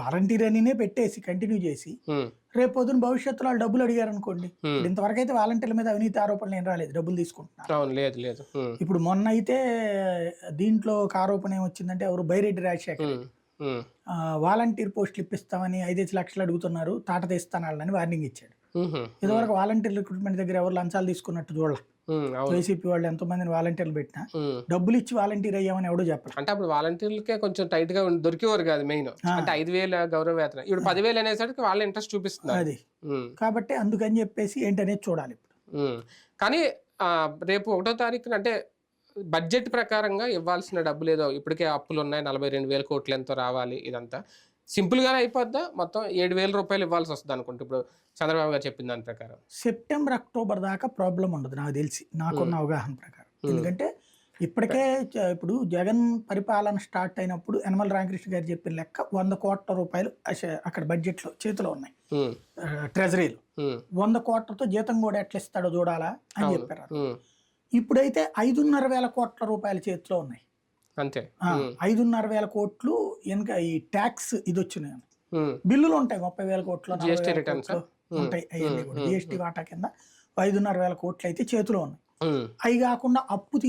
Volunteer అనినే పెట్టేసి continue చేసి రేపు పొద్దున భవిష్యత్తులో వాళ్ళు డబ్బులు అడిగారు అనుకోండి ఇంతవరకు అయితే వాలంటీర్ల మీద అవినీతి ఆరోపణలు ఏం రాలేదు డబ్బులు తీసుకుంటున్నారు. లేదు లేదు. ఇప్పుడు మొన్న అయితే దీంట్లో ఒక ఆరోపణ ఏమొచ్చిందంటే ఎవరు? బైరెడ్డి రాజశేఖర్. వాలంటీర్ పోస్టులు ఇప్పిస్తామని ఐదేసి లక్షలు అడుగుతున్నారు తాట తీస్తాను వాళ్ళని వార్నింగ్ ఇచ్చాడు. ఇదివరకు వాలంటీర్ రిక్రూట్మెంట్ దగ్గర ఎవరు లంచాలు తీసుకున్నట్టు చూడాల. వైసీపీ వాళ్ళు ఎంతో మందిని వాలంటీర్లు పెట్టినా. డబ్బులు ఇచ్చి వాలంటీర్ అయ్యామని ఎవడో చెప్పరు అంటే అప్పుడు వాలంటీర్లకే కొంచెం టైట్గా దొరికేవారు కాదు మెయిన్. అంటే ఐదు వేల గౌరవ వేతనం. ఇప్పుడు పదివేలు అనేసరికి వాళ్ళ ఇంట్రెస్ట్ చూపిస్తున్నారు. అది. కాబట్టి అందుకని చెప్పేసి ఏంటనేది చూడాలి ఇప్పుడు. కానీ రేపు ఒకటో తారీఖున అంటే బడ్జెట్ ప్రకారంగా ఇవ్వాల్సిన డబ్బులు ఏదో ఇప్పటికే అప్పులు ఉన్నాయి నలభై రెండు వేల కోట్లు ఎంతో రావాలి ఇదంతా. సింపుల్ గానే అయిపోద్దా? మొత్తం ఏడు వేల రూపాయలు ఇవ్వాల్సి వస్తుంది అనుకుంటా. ఇప్పుడు చంద్రబాబు గారు చెప్పిన దాని ప్రకారం. సెప్టెంబర్ అక్టోబర్ దాకా ప్రాబ్లం ఉండదు నాకు తెలిసి. నాకున్న అవగాహన ప్రకారం. ఎందుకంటే ఇప్పటికే ఇప్పుడు జగన్ పరిపాలన స్టార్ట్ అయినప్పుడు యనమల రామకృష్ణ గారు చెప్పిన లెక్క వంద కోట్ల రూపాయలు అక్కడ బడ్జెట్లో చేతిలో ఉన్నాయి. ట్రెజరీలు. వంద కోట్లతో జీతం కూడా ఎట్లా ఇస్తాడో చూడాలా అని చెప్పారు ఇప్పుడైతే ఐదున్నర వేల కోట్ల రూపాయల చేతిలో ఉన్నాయి. అంతే. ఐదున్నర వేల కోట్లు వెనక ఈ ట్యాక్స్ ఇది వచ్చినాయి బిల్లులు ఉంటాయి ముప్పై వేల కోట్లు returns కోట్లు ఉంటాయి జిఎస్టీ వాటా కింద ఐదున్నర వేల కోట్లు అయితే చేతిలో ఉన్నాయి. అవి కాకుండా అప్పు